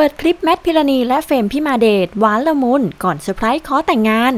เปิดคลิปแมทพิรณีและเฟรมพิมาเดชหวานละมุนก่อนเซอร์ไพรส์ขอแต่งงาน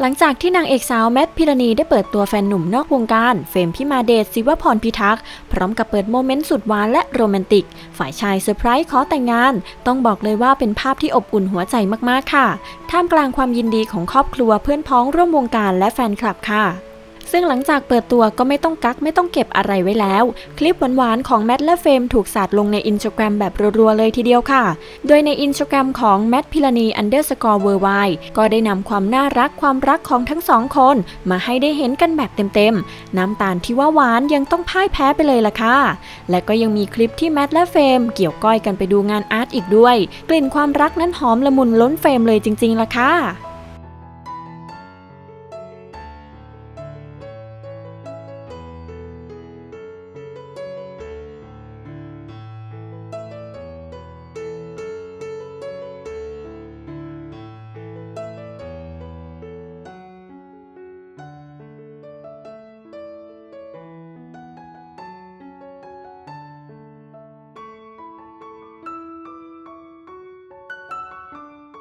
หลังจากที่นางเอกสาวแมทพิรณีได้เปิดตัวแฟนหนุ่มนอกวงการ เฟรมพิมาเดชศิวพรพิทักษ์พร้อมกับเปิดโมเมนต์สุดหวานและโรแมนติก ฝ่ายชายเซอร์ไพรส์ขอแต่งงาน ต้องบอกเลยว่าเป็นภาพที่อบอุ่นหัวใจมากๆค่ะ ท่ามกลางความยินดีของครอบครัวเพื่อนพ้องร่วมวงการและแฟนคลับค่ะ ซึ่งหลังจากเปิดตัวก็ไม่ต้องกักไม่ต้องเก็บอะไรไว้แล้ว คลิปหวานๆของแมทและเฟรมถูกสาดลงในอินสตาแกรมแบบรัวๆเลยทีเดียวค่ะ โดยในอินสตาแกรมของแมทพิรณี underscore worldwide ก็ได้นำความน่ารักความรักของทั้งสองคน มาให้ได้เห็นกันแบบเต็มๆ น้ำตาลที่ว่าหวานยังต้องพ่ายแพ้ไปเลยล่ะค่ะ และก็ยังมีคลิปที่แมทและเฟรมเกี่ยวก้อยกันไปดูงานอาร์ตอีกด้วย กลิ่นความรักนั้นหอมละมุนล้นเฟรมเลยจริงๆล่ะค่ะ